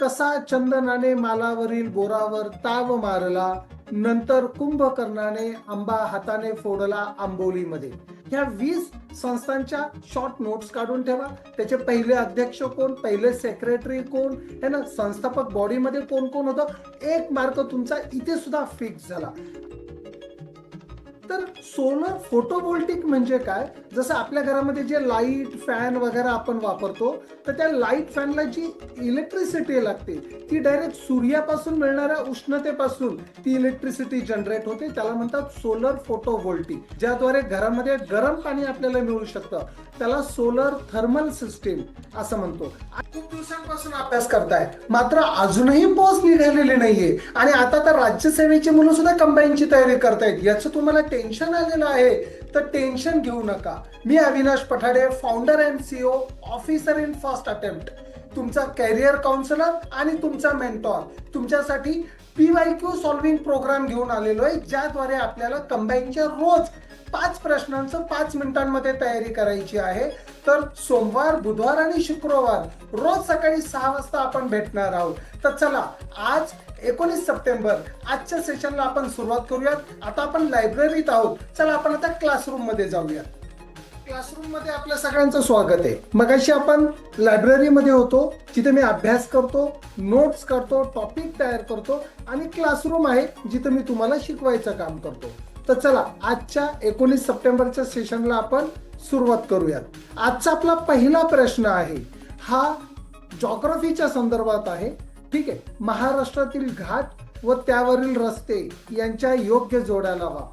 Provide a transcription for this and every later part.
कसा चंदनाने मालावरील बोरावर ताव मारला नंतर कुंभकर्णाने आंबा हाताने फोडला आंबोलीमध्ये. ह्या वीस संस्थांच्या शॉर्ट नोट्स काढून ठेवा. त्याचे पहिले अध्यक्ष कोण? पहिले सेक्रेटरी कोण? हे ना संस्थापक बॉडीमध्ये कोण कोण होतं? एक मार्क तुमचा इथे सुद्धा फिक्स झाला. तर सोलर फोटोवोल्टिक म्हणजे काय? जसं आपल्या घरामध्ये जे लाइट फॅन वगैरे आपण वापरतो तर त्या लाइट फॅनला जी इलेक्ट्रिसिटी लागते ती डायरेक्ट सूर्यापासून मिळणाऱ्या उष्णतेपासून ती इलेक्ट्रिसिटी जनरेट होते. त्याला म्हणतात सोलर फोटोवोल्टिक ज्याद्वारे घरामध्ये गरम पाणी आपल्याला मिळू शकतं. त्याला सोलर थर्मल सिस्टीम असं म्हणतो. खूप दिवसांपासून अभ्यास करताय मात्र अजूनही पोस्ट निघालेली नाहीये. आणि आता तर राज्यसेवेची मुलं सुद्धा कंबाईनची तयारी करतायत. याचं तुम्हाला टेन्शन आलेलं आहे? तर टेन्शन घेऊ नका. मी Avinash Pathade founder and CO officer in first attempt तुमचा कॅरियर काउन्सिलर आणि तुमचा मेंटॉर तुमच्यासाठी P Y Q solving program घेऊन आलेलो आहे ज्याद्वारे आपल्याला कंबाईनच्या रोज पाच प्रश्नांचं पाच मिनिटांमध्ये तयारी करायची आहे. तर सोमवार बुधवार आणि शुक्रवार रोज सकाळी सहा वाजता आपण भेटणार आहोत. तर चला आज एकोणीस सप्टेंबर आजच्या सेशनला आपण सुरुवात करूयात. आता आपण लायब्ररीत आहोत. चला आपण आता क्लासरूममध्ये जाऊयात क्लासरूममध्ये आपल्या सगळ्यांचं स्वागत आहे. मगाशी आपण लायब्ररीमध्ये होतो जिथे मी अभ्यास करतो नोट्स करतो टॉपिक तयार करतो आणि क्लासरूम आहे जिथे मी तुम्हाला शिकवायचं काम करतो. तर चला आजच्या एकोणीस सप्टेंबरच्या सेशनला आपण सुरुवात करूयात. आजचा आपला पहिला प्रश्न आहे हा जॉग्रफीच्या संदर्भात आहे. ठीक आहे महाराष्ट्रातील घाट व त्यावरील रस्ते यांच्या योग्य जोड्या लावा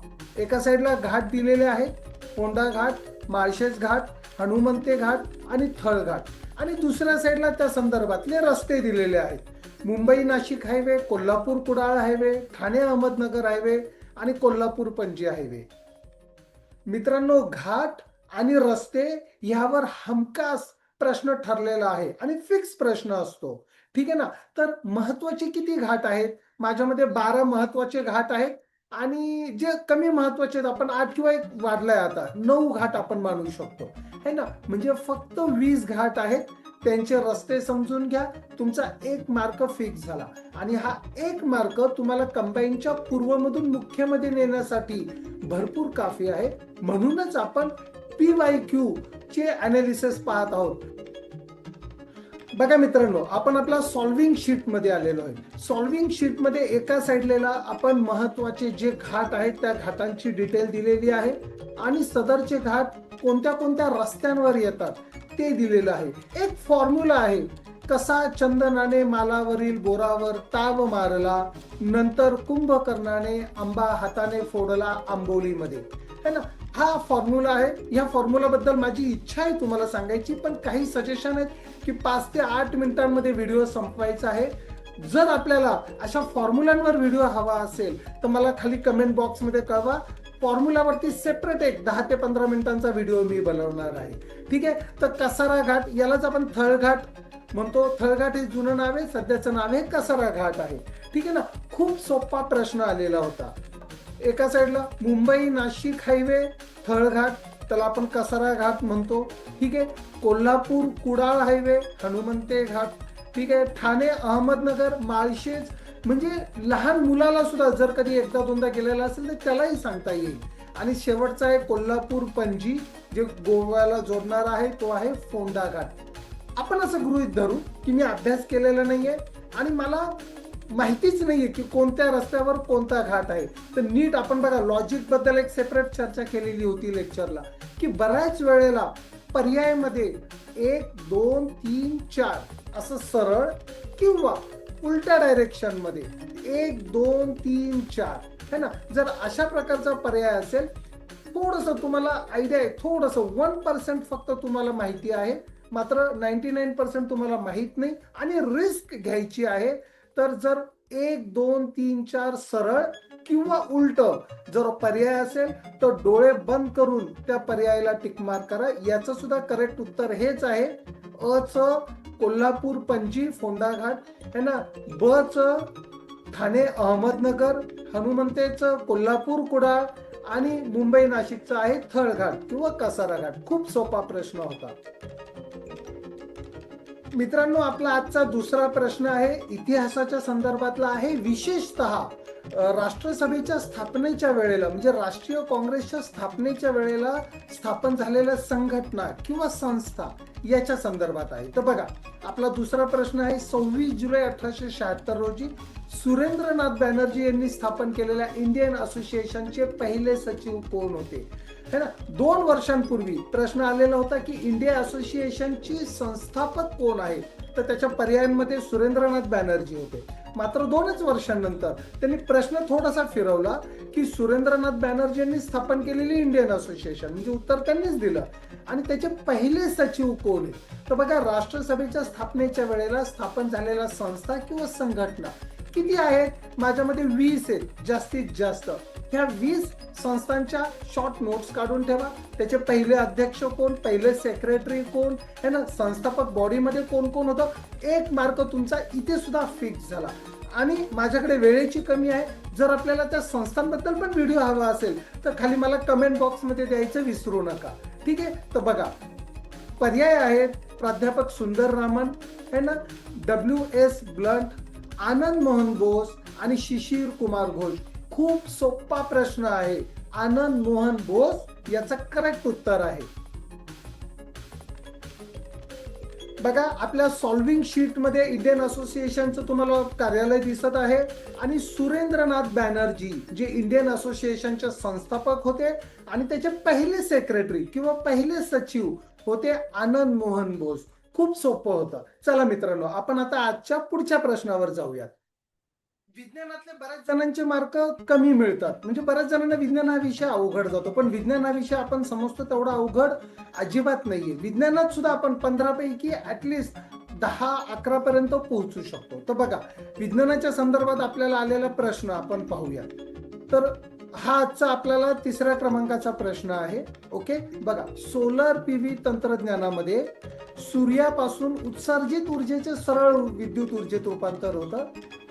एका साईडला घाट दिलेले आहेत कोंडा घाट माळशेज घाट हनुमंते घाट आणि थळ घाट. आणि दुसऱ्या साईडला त्या संदर्भातले रस्ते दिलेले आहेत. Mumbai Nashik highway Kolhapur Kudal highway Thane Ahmednagar highway आणि कोल्हापूर पणजी हायवे. मित्रांनो घाट आणि रस्ते ह्यावर हमखास प्रश्न ठरलेला आहे आणि फिक्स प्रश्न असतो. ठीक आहे ना? तर महत्त्वाचे किती घाट आहेत? माझ्यामध्ये बारा महत्त्वाचे घाट आहेत आणि जे कमी महत्त्वाचे आहेत आपण आठ किंवा एक वाढलाय आता. नऊ घाट आपण मानू शकतो. है ना? म्हणजे फक्त वीस घाट आहेत त्यांचे रस्ते समजून घ्या. तुमचा एक मार्क फिक्स झाला. आणि हा एक मार्क तुम्हाला कंबाईनच्या पूर्वमधून मुख्यमध्ये नेण्यासाठी भरपूर काफी आहे. म्हणूनच आपण पी वाय क्यू चे अनालिसिस पाहत आहोत. बघा मित्रांनो आपण आपल्या सॉल्विंग शीटमध्ये आलेलो आहे. सॉल्विंग शीटमध्ये एका साईडला आपण महत्त्वाचे जे घाट आहेत त्या घाटांची डिटेल दिलेली आहे आणि सदरचे घाट कोणत्या कोणत्या रस्त्यांवर येतात ते दिलेलं आहे. एक फॉर्म्युला आहे कसा चंदनाने मालावरील बोरावर ताव मारला नंतर कुंभकर्णाने आंबा हाताने फोडला आंबोलीमध्ये. है ना? हा फॉर्म्युला आहे. या फॉर्म्युलाबद्दल माझी इच्छा आहे तुम्हाला सांगायची पण काही सजेशन आहेत की पाच ते आठ मिनिटांमध्ये व्हिडिओ संपवायचा आहे. जर आपल्याला अशा फॉर्म्युलांवर व्हिडिओ हवा असेल तर मला खाली कमेंट बॉक्समध्ये कळवा. फॉर्म्युलावरती सेपरेट एक दहा ते पंधरा मिनिटांचा व्हिडिओ मी बनवणार आहे. ठीक आहे? तर कसारा घाट यालाच आपण थळघाट म्हणतो. थळघाट हे जुनं नाव आहे सध्याचं नाव आहे कसारा घाट आहे. ठीक आहे ना? खूप सोपा प्रश्न आलेला होता. एका साईडला मुंबई नाशिक हायवे थळघाट त्याला आपण कसारा घाट म्हणतो. ठीक आहे? कोल्हापूर कुडाळ हायवे हनुमंते घाट. ठीक आहे? ठाणे अहमदनगर माळशेज. म्हणजे लहान मुलाला सुद्धा जर कधी एकदा दोनदा गेलेला असेल तर त्यालाही सांगता येईल. आणि शेवटचा आहे कोल्हापूर पणजी जे गोव्याला जोडणार आहे तो आहे फोंडा घाट. आपण असं गृहित धरू की मी अभ्यास केलेला नाही आहे आणि मला माहितीच नाहीये की कोणत्या रस्त्यावर कोणता घाट आहे. तर नीट आपण बघा लॉजिकबद्दल एक सेपरेट चर्चा केलेली होती लेक्चरला की बऱ्याच वेळेला पर्यायमध्ये एक दोन तीन चार असं सरळ किंवा उलट्या डायरेक्शनमध्ये एक दोन तीन चार है ना? जर अशा प्रकारचा पर्याय असेल थोडस तुम्हाला आयडिया आहे थोडस वन पर्सेंट फक्त तुम्हाला माहिती आहे मात्र नाईन्टी नाईन पर्सेंट तुम्हाला माहीत नाही आणि रिस्क घ्यायची आहे तर जर एक दोन तीन चार सरळ किंवा उलट जर पर्याय असेल तर डोळे बंद करून त्या पर्यायाला टिक करा. याचं सुद्धा करेक्ट उत्तर हेच आहे. अ च कोल्हापूर पणजी फोंडाघाट. है ना? ब च ठाणे अहमदनगर. हनुमंतेचं कोल्हापूर कुडाळ आणि मुंबई नाशिकचं आहे थळघाट किंवा कसारा घाट खूप सोपा प्रश्न होता. मित्रांनो आपला आजचा दुसरा प्रश्न आहे. इतिहासाच्या संदर्भातला आहे. विशेषतः राष्ट्रसभेच्या स्थापनेच्या वेळेला म्हणजे राष्ट्रीय काँग्रेसच्या स्थापनेच्या वेळेला स्थापन झालेल्या संघटना किंवा संस्था याच्या संदर्भात आहे. तर बघा आपला दुसरा प्रश्न आहे सव्वीस जुलै अठराशे शहात्तर रोजी सुरेंद्रनाथ बॅनर्जी यांनी स्थापन केलेल्या इंडियन असोसिएशनचे पहिले सचिव कोण होते? है ना? दोन वर्षांपूर्वी प्रश्न आलेला होता की इंडिया असोसिएशनची संस्थापक कोण आहे? तर त्याच्या पर्यायांमध्ये सुरेंद्रनाथ बॅनर्जी होते. मात्र दोनच वर्षांनंतर त्यांनी प्रश्न थोडासा फिरवला की सुरेंद्रनाथ बॅनर्जी यांनी स्थापन केलेली इंडियन असोसिएशन म्हणजे उत्तर त्यांनीच दिलं. आणि त्याचे पहिले सचिव कोण आहे तर बघा राष्ट्रसभेच्या स्थापनेच्या वेळेला स्थापन झालेल्या संस्था किंवा संघटना किती आहेत माझ्यामध्ये वीस आहेत जास्तीत जास्त. ह्या वीस संस्थांच्या शॉर्ट नोट्स काढून ठेवा. त्याचे पहिले अध्यक्ष कोण? पहिले सेक्रेटरी कोण? है ना? संस्थापक बॉडीमध्ये कोण कोण होतं? एक मार्क तुमचा इथे सुद्धा फिक्स झाला. आणि माझ्याकडे वेळेची कमी आहे. जर आपल्याला त्या संस्थांबद्दल पण व्हिडिओ हवा असेल तर खाली मला कमेंट बॉक्समध्ये द्यायचं विसरू नका. ठीक आहे? तर बघा. पर्याय आहेत. प्राध्यापक सुंदर रामन है ना? W S Blunt Anand Mohan Bose आणि शिशिर कुमार घोष. खूप सोपा प्रश्न आहे. आनंद मोहन बोस याचं करेक्ट उत्तर आहे. बघा आपल्या सॉल्विंग शीटमध्ये इंडियन असोसिएशनचं तुम्हाला कार्यालय दिसत आहे आणि सुरेंद्रनाथ बॅनर्जी जे इंडियन असोसिएशनचे संस्थापक होते आणि त्याचे पहिले सेक्रेटरी किंवा पहिले सचिव होते आनंद मोहन बोस. खूप सोपं होतं. चला मित्रांनो आपण आता आजच्या पुढच्या प्रश्नावर जाऊयात. विज्ञानातले बऱ्याच जणांचे मार्क कमी मिळतात. म्हणजे बऱ्याच जणांना विज्ञान हा विषय अवघड जातो. पण विज्ञान हा विषय आपण समजतो तेवढा अवघड अजिबात नाहीये. विज्ञानात सुद्धा आपण पंधरापैकी ऍटलीस्ट दहा अकरा पर्यंत पोहोचू शकतो. तर बघा विज्ञानाच्या संदर्भात आपल्याला आलेला प्रश्न आपण पाहूया. तर हा आजचा आपल्याला तिसऱ्या क्रमांकाचा प्रश्न आहे. ओके? बघा सोलर पीव्ही तंत्रज्ञानामध्ये सूर्यापासून उत्सर्जित ऊर्जेचे सरळ विद्युत ऊर्जेत रूपांतर होतं.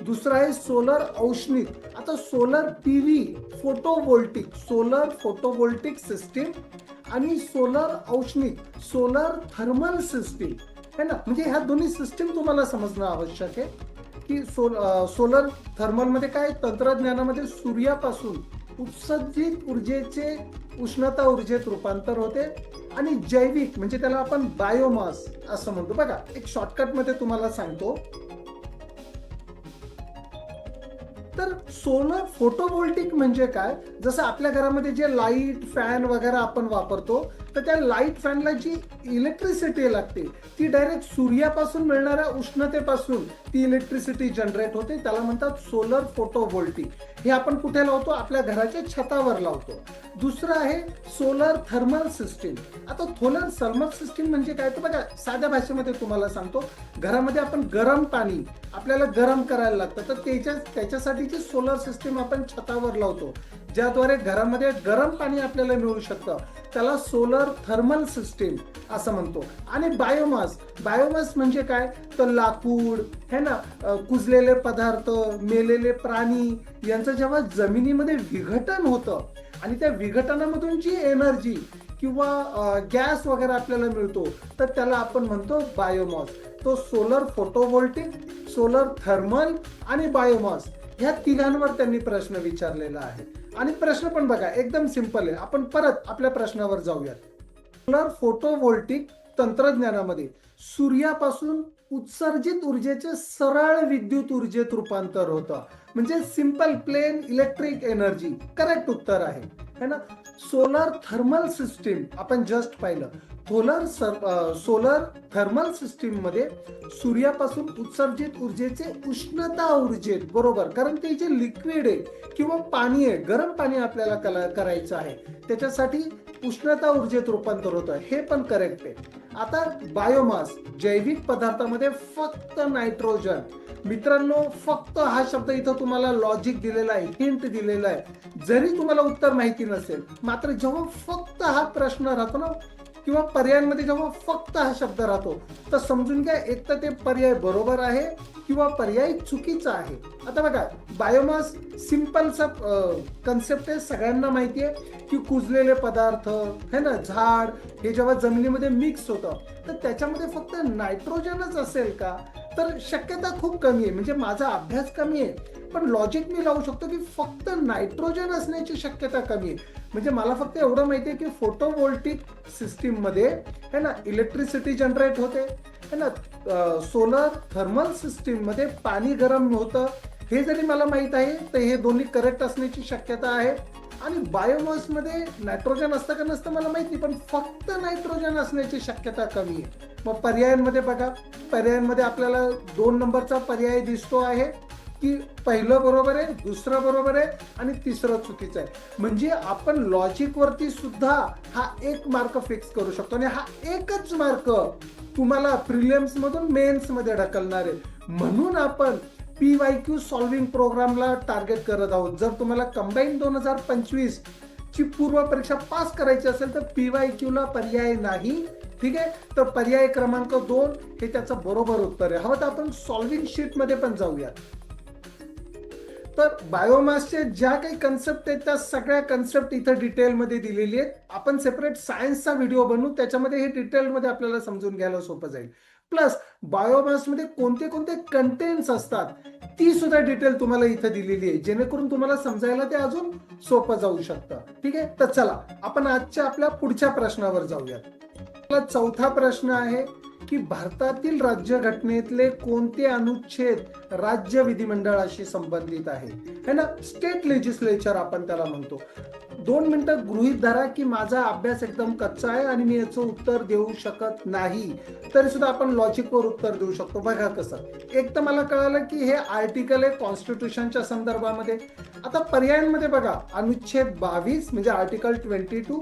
दुसरं आहे सोलर औष्णिक. आता solar PV photovoltaic solar photovoltaic system आणि सोलर औष्णिक सोलर थर्मल सिस्टीम है ना? म्हणजे ह्या दोन्ही सिस्टीम तुम्हाला समजणं आवश्यक आहे की सोल सोलर थर्मलमध्ये काय? तंत्रज्ञानामध्ये सूर्यापासून उत्सर्जित ऊर्जेचे उष्णता ऊर्जेत रूपांतर होते आणि जैविक म्हणजे त्याला आपण बायोमास असं म्हणतो. बघा एक शॉर्टकटमध्ये तुम्हाला सांगतो. तर सोलर फोटोवोल्टिक म्हणजे काय? जसं आपल्या घरामध्ये जे लाइट फॅन वगैरे आपण वापरतो तर त्या लाइट फॅनला जी इलेक्ट्रिसिटी लागते ती डायरेक्ट सूर्यापासून मिळणाऱ्या उष्णतेपासून ती इलेक्ट्रिसिटी जनरेट होते. त्याला म्हणतात सोलर फोटोवोल्टिक हे आपण कुठे लावतो? आपल्या घराच्या छतावर लावतो. दुसरं आहे सोलर थर्मल सिस्टीम आता थोलर थर्मल सिस्टीम म्हणजे काय? तर बघा साध्या भाषेमध्ये तुम्हाला सांगतो. घरामध्ये आपण गरम पाणी आपल्याला गरम करायला लागतं. तर त्याच्या त्याच्यासाठीची सोलर सिस्टीम आपण छतावर लावतो ज्याद्वारे घरामध्ये गरम पाणी आपल्याला मिळू शकतं. त्याला सोलर थर्मल सिस्टीम असं म्हणतो. आणि बायोमास बायोमास म्हणजे काय? तर लाकूड है ना? कुजलेले पदार्थ मेलेले प्राणी यांचं जेव्हा जमिनीमध्ये विघटन होतं आणि त्या विघटनामधून जी एनर्जी किंवा गॅस वगैरे आपल्याला मिळतो तर त्याला आपण म्हणतो बायोमास. तो सोलर फोटोवोल्टिक सोलर थर्मल आणि बायोमास. ह्या तिघांवर त्यांनी प्रश्न विचारलेला आहे. आणि प्रश्न पण बघा एकदम सिंपल आहे. आपण परत आपल्या प्रश्नावर जाऊयात. सोलर फोटोवोल्टिक तंत्रज्ञानामध्ये सूर्यापासून उत्सर्जित ऊर्जेचे सरळ विद्युत ऊर्जेत रूपांतर होतं. म्हणजे simple plain electric energy. Correct उत्तर आहे. है ना? सोलर थर्मल सिस्टीम आपण जस्ट पाहिलं. सोलर सोलर थर्मल सिस्टीममध्ये सूर्यापासून उत्सर्जित ऊर्जेचे उष्णता ऊर्जेत बरोबर. कारण ते जे लिक्विड आहे किंवा पाणी आहे गरम पाणी आपल्याला करायचं आहे. त्याच्यासाठी उष्णता ऊर्जेत रूपांतर होतं. हे पण करेक्ट आहे. आता बायोमास जैविक पदार्थामध्ये फक्त नायट्रोजन मित्रांनो फक्त हा शब्द इथं तुम्हाला लॉजिक दिलेला आहे हिंट दिलेला आहे. जरी तुम्हाला उत्तर माहिती नसेल मात्र जेव्हा फक्त हा प्रश्न राहतो ना किंवा पर्यायांमध्ये जेव्हा फक्त हा शब्द राहतो तर समजून घ्या एक तर ते पर्याय बरोबर आहे किंवा पर्याय चुकीचा आहे. आता बघा बायोमास सिम्पलचा कन्सेप्ट आहे सगळ्यांना माहिती आहे की कुजलेले पदार्थ है ना झाड हे जेव्हा जमिनीमध्ये मिक्स होतं तर त्याच्यामध्ये फक्त नायट्रोजनच असेल का? तर शक्यता खूप कमी आहे. म्हणजे माझा अभ्यास कमी आहे. पण लॉजिक मी लावू शकतो की फक्त नायट्रोजन असण्याची शक्यता कमी आहे. म्हणजे मला फक्त एवढं माहिती आहे की फोटोवोल्टिक सिस्टीममध्ये है ना इलेक्ट्रिसिटी जनरेट होते. है ना सोलर थर्मल सिस्टीममध्ये पाणी गरम होतं. हे जरी मला माहीत आहे तर हे दोन्ही करेक्ट असण्याची शक्यता आहे. आणि बायोमासमध्ये नायट्रोजन असतं का नसतं मला माहिती पण फक्त नायट्रोजन असण्याची शक्यता कमी आहे. मग पर्यायांमध्ये बघा पर्यायांमध्ये आपल्याला दोन नंबरचा पर्याय दिसतो आहे की पहिलं बरोबर आहे दुसरं बरोबर आहे आणि तिसरं चुकीचं आहे. म्हणजे आपण लॉजिकवरती सुद्धा हा एक मार्क फिक्स करू शकतो आणि हा एकच मार्क तुम्हाला प्रिलियम्समधून मेन्समध्ये ढकलणार आहे. म्हणून आपण पी वाय क्यू सॉल्विंग प्रोग्रामला टार्गेट करत आहोत. जर तुम्हाला कंबाईन दोन हजार पंचवीस ची पूर्व परीक्षा पास करायची असेल तर पी वाय क्यू ला पर्याय नाही. ठीक आहे? तर पर्याय क्रमांक दोन हे त्याचं बरोबर उत्तर आहे. हवं तर आपण सॉल्विंग शीटमध्ये पण जाऊया तर बायोमासचे ज्या काही कन्सेप्ट आहेत त्या सगळ्या कन्सेप्ट इथं डिटेलमध्ये दिलेली आहेत. आपण सेपरेट सायन्सचा व्हिडिओ बनवू. त्याच्यामध्ये हे डिटेलमध्ये आपल्याला समजून घ्यायला सोपं जाईल. प्लस बायोमॅसमध्ये कोणते कोणते कंटेंट्स असतात ती सुद्धा डिटेल तुम्हाला इथं दिलेली आहे जेणेकरून तुम्हाला समजायला ते अजून सोपं जाऊ शकतं. ठीक आहे? तर चला आपण आजच्या आपल्या पुढच्या प्रश्नावर जाऊयात. आपला चौथा प्रश्न आहे की भारतातील राज्यघटनेतले कोणते अनुच्छेद राज्य विधिमंडळाशी संबंधित आहे? है ना? स्टेट लेजिस्लेचर आपण त्याला म्हणतो. दोन मिनिटं गृहित धरा की माझा अभ्यास एकदम कच्चा आहे आणि मी याचं उत्तर देऊ शकत नाही. तरी सुद्धा आपण लॉजिकवर उत्तर देऊ शकतो. बघा कसं. एक तर मला कळालं की हे आर्टिकल आहे कॉन्स्टिट्यूशनच्या संदर्भामध्ये. आता पर्यायांमध्ये बघा. अनुच्छेद बावीस म्हणजे article twenty two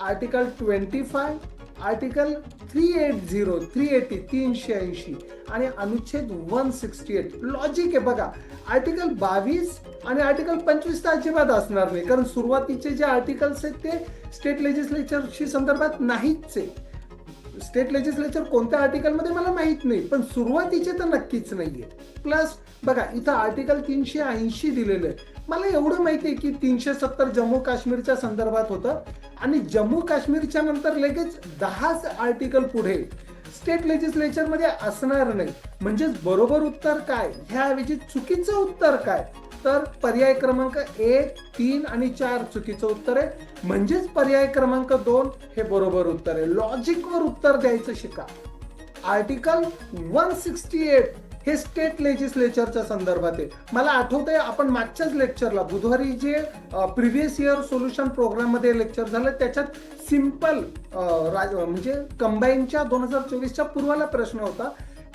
article twenty five article three eight zero three eighty तीनशे ऐंशी आणि अनुच्छेद वन सिक्स्टी एट. लॉजिक आहे बघा. आर्टिकल बावीस आणि आर्टिकल पंचवीस तर अजिबात असणार नाही. कारण सुरुवातीचे जे आर्टिकल्स आहेत ते स्टेट लेजिस्लेचरशी संदर्भात नाहीच आहे. स्टेट लेजिस्लेचर कोणत्या आर्टिकलमध्ये मला माहीत नाही पण सुरुवातीचे तर नक्कीच नाहीये. प्लस बघा इथं आर्टिकल तीनशे ऐंशी दिलेलं आहे. मला एवढं माहिती आहे की तीनशे सत्तर जम्मू काश्मीरच्या संदर्भात होतं. आणि जम्मू काश्मीरच्या नंतर लगेच दहाच आर्टिकल पुढे. स्टेट लेजिस्लेचरमध्ये असणार नाही. म्हणजेच बरोबर उत्तर काय? ह्याऐवजी चुकीचं उत्तर काय? तर पर्याय क्रमांक एक तीन आणि चार चुकीचं उत्तर आहे. म्हणजेच पर्याय क्रमांक दोन हे बरोबर उत्तर आहे. लॉजिकवर उत्तर द्यायचं शिका. आर्टिकल वन सिक्स्टी एट हे स्टेट लेजिस्लेचरच्या संदर्भात आहे. मला आठवतंय आपण मागच्याच लेक्चरला बुधवारी जे प्रिव्हियस इयर सोल्युशन प्रोग्राममध्ये लेक्चर झालं त्याच्यात सिंपल म्हणजे कंबाईनच्या दोन हजार चोवीसच्या पूर्वाला प्रश्न होता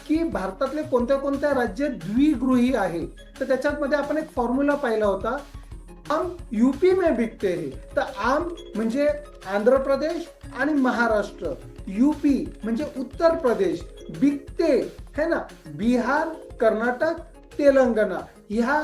की भारतातले कोणत्या कोणत्या राज्य द्विगृही आहे? तर त्याच्यामध्ये आपण एक फॉर्म्युला पाहिला होता आम यूपी में बिकते हे तर आम म्हणजे आंध्र प्रदेश आणि महाराष्ट्र. यूपी म्हणजे उत्तर प्रदेश. बिकते है ना? बिहार कर्नाटक तेलंगणा ह्या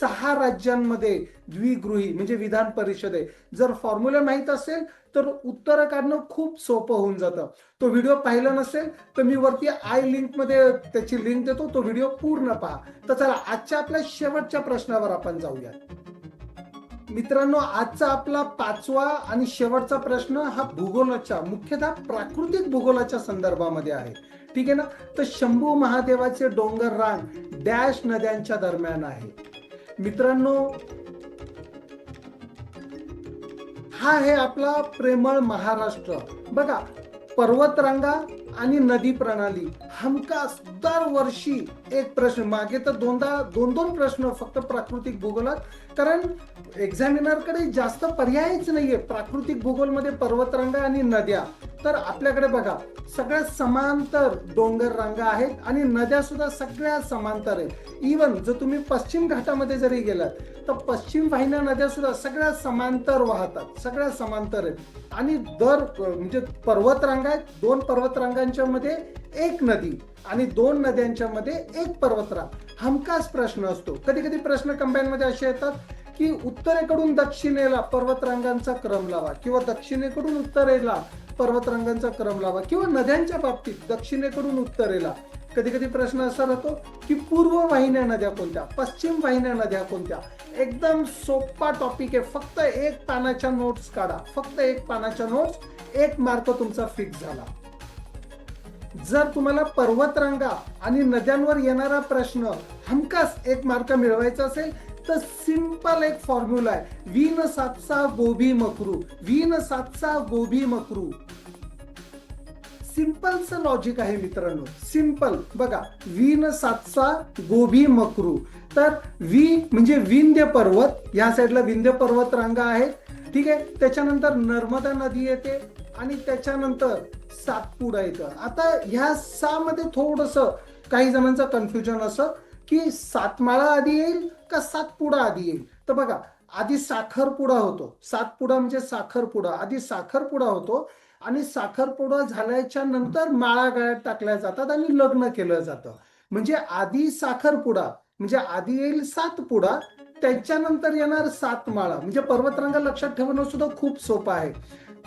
सहा राज्यांमध्ये द्विगृही म्हणजे विधान परिषद आहे. जर फॉर्म्युला माहीत असेल तर उत्तर काढणं खूप सोपं होऊन जातं. तो व्हिडिओ पाहिला नसेल तर मी वरती आय लिंकमध्ये त्याची लिंक देतो. तो व्हिडिओ पूर्ण पहा. तर चला आजच्या आपल्या शेवटच्या प्रश्नावर आपण जाऊया मित्रांनो आजचा आपला पाचवा आणि शेवटचा प्रश्न हा भूगोलाच्या मुख्यतः प्राकृतिक भूगोलाच्या संदर्भामध्ये आहे. ठीक आहे ना? तर शंभू महादेवाचे डोंगर रांग डॅश नद्यांच्या दरम्यान आहे. मित्रांनो हा आहे आपला प्रेमळ महाराष्ट्र. बघा पर्वतरांगा आणि नदी प्रणाली हमखास दरवर्षी एक प्रश्न मागे तर दोनदा दोन दोन प्रश्न फक्त प्राकृतिक भूगोलात कारण एक्झामिनरकडे जास्त पर्यायच नाहीये. प्राकृतिक भूगोलमध्ये पर्वतरांगा आणि नद्या. तर आपल्याकडे बघा सगळ्या समांतर डोंगर रांगा आहेत आणि नद्या सुद्धा सगळ्या समांतर आहेत. इवन जर तुम्ही पश्चिम घाटामध्ये जरी गेलात तर पश्चिम वाहिन्या नद्या सुद्धा सगळ्या समांतर वाहतात. सगळ्या समांतर आहेत. आणि दर म्हणजे पर्वतरांगा आहेत. दोन पर्वतरांगांच्या मध्ये एक नदी. आणि दोन नद्यांच्या मध्ये एक पर्वतरांग. हमखास प्रश्न असतो. कधी कधी प्रश्न कंबाईन मध्ये असे येतात की उत्तरेकडून दक्षिणेला पर्वतरांगांचा क्रम लावा किंवा दक्षिणेकडून उत्तरेला पर्वतरांगांचा क्रम लावा किंवा नद्यांच्या बाबतीत दक्षिणेकडून उत्तरेला. कधी कधी प्रश्न असा राहतो की पूर्व वाहिन्या नद्या कोणत्या पश्चिम वाहिन्या नद्या कोणत्या? एकदम सोपा टॉपिक आहे. फक्त एक पानाच्या नोट्स काढा. फक्त एक पानाच्या नोट्स एक मार्क तुमचा फिक्स झाला. जर तुम्हाला पर्वतरांगा आणि नद्यांवर येणारा प्रश्न हमखास एक मार्क मिळवायचा असेल तर सिंपल एक फॉर्म्युला आहे. वीन सातसा गोभी मकरू. वीन सातसा गोभी मकरू. सिंपलचं लॉजिक आहे मित्रांनो. सिंपल बघा वीन सातसा गोभी मकरू. तर वी म्हणजे विंध्य पर्वत. या साईडला विंध्य पर्वत रांगा आहेत. ठीक आहे? त्याच्यानंतर नर्मदा नदी येते. आणि त्याच्यानंतर सातपुडा येतं आता ह्या सा मध्ये थोडस काही जणांचं कन्फ्युजन असं की सातमाळा आधी येईल का सातपुडा आधी येईल? तर बघा आधी साखरपुडा होतो. सातपुडा म्हणजे साखरपुडा आधी साखरपुडा होतो आणि साखरपुडा झाल्याच्यानंतर माळा गळ्यात टाकल्या जातात आणि लग्न केलं जातं. म्हणजे आधी साखरपुडा म्हणजे आधी येईल सातपुडा त्याच्यानंतर येणार सात माळा. म्हणजे पर्वतरांगा लक्षात ठेवणं सुद्धा खूप सोपं आहे.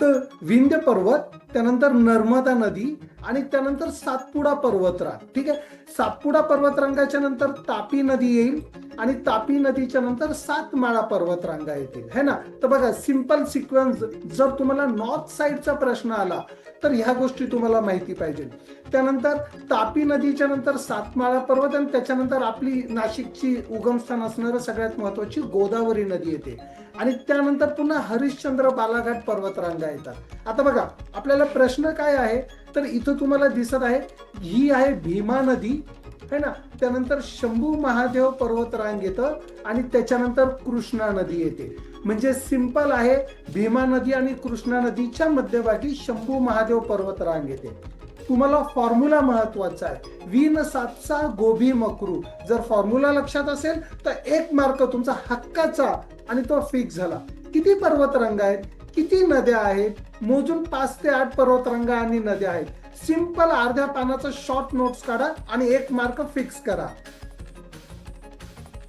तर विंध्य पर्वत त्यानंतर नर्मदा नदी आणि त्यानंतर सातपुडा पर्वतरांग. ठीक आहे? सातपुडा पर्वतरांगाच्या नंतर तापी नदी येईल. आणि तापी नदीच्या नंतर सात माळा पर्वतरांगा येतील. है ना? तर बघा सिंपल सिक्वेन्स जर तुम्हाला नॉर्थ साईडचा प्रश्न आला तर ह्या गोष्टी तुम्हाला माहिती पाहिजे. त्यानंतर तापी नदीच्या नंतर सातमाळा पर्वत आणि त्याच्यानंतर आपली नाशिकची उगमस्थान असणारं सगळ्यात महत्वाची गोदावरी नदी येते. आणि त्यानंतर पुन्हा हरिश्चंद्र बालाघाट पर्वतरांगा येतात. आता बघा आपल्याला प्रश्न काय आहे? तर इथं तुम्हाला दिसत आहे ही आहे भीमा नदी है ना? त्यानंतर शंभू महादेव पर्वतरांग येतं आणि त्याच्यानंतर कृष्णा नदी येते. म्हणजे सिंपल आहे भीमा नदी आणि कृष्णा नदीच्या मध्यभागी शंभू महादेव पर्वतरांग येते. तुम्हाला फॉर्म्युला महत्त्वाचा आहे. विन सातचा गोभी मकरू. जर फॉर्म्युला लक्षात असेल तर एक मार्क तुमचा हक्काचा आणि तो फिक्स झाला. किती पर्वतरंग आहेत? किती नद्या आहेत? मोजून पाच ते आठ पर्वतरंग आणि नद्या आहेत. सिंपल अर्ध्या पानाचा शॉर्ट नोट्स काढा आणि एक मार्क फिक्स करा.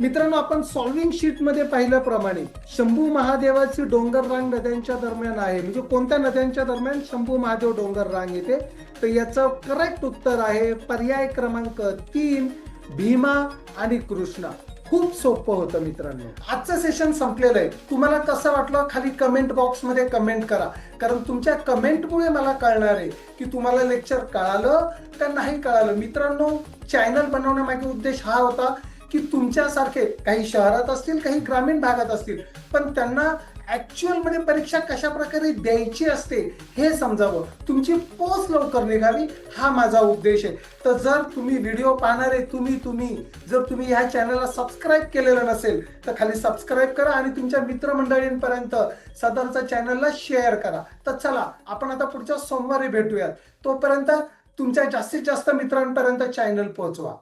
मित्रांनो आपण सॉल्विंग शीटमध्ये पाहिल्याप्रमाणे शंभू महादेवाची डोंगर रांग नद्यांच्या दरम्यान आहे. म्हणजे कोणत्या नद्यांच्या दरम्यान? शंभू महादेव डोंगर रांग येते. तर याचं करेक्ट उत्तर आहे पर्याय क्रमांक तीन भीमा आणि कृष्णा. खूप सोपं होतं मित्रांनो. आजचं सेशन संपलेलं आहे तुम्हाला कसं वाटलं? खाली कमेंट बॉक्समध्ये कमेंट करा. कारण तुमच्या कमेंटमुळे मला कळणार आहे की तुम्हाला लेक्चर कळालं का नाही कळालं. मित्रांनो चॅनल बनवण्यामागे उद्देश हा होता की तुमच्यासारखे काही शहरात असतील काही ग्रामीण भागात असतील पण त्यांना ऍक्च्युअलमध्ये परीक्षा कशा प्रकारे द्यायची असते हे समजावं. तुमची पोच लवकर निघावी हा माझा उद्देश आहे. तर जर तुम्ही व्हिडिओ पाहणारे तुम्ही तुम्ही जर तुम्ही ह्या चॅनलला सबस्क्राईब केलेलं नसेल तर खाली सबस्क्राईब करा आणि तुमच्या मित्रमंडळींपर्यंत सदरचा चॅनलला शेअर करा. तर चला आपण आता पुढच्या सोमवारी भेटूयात. तोपर्यंत तुमच्या जास्तीत जास्त मित्रांपर्यंत चॅनल पोहोचवा.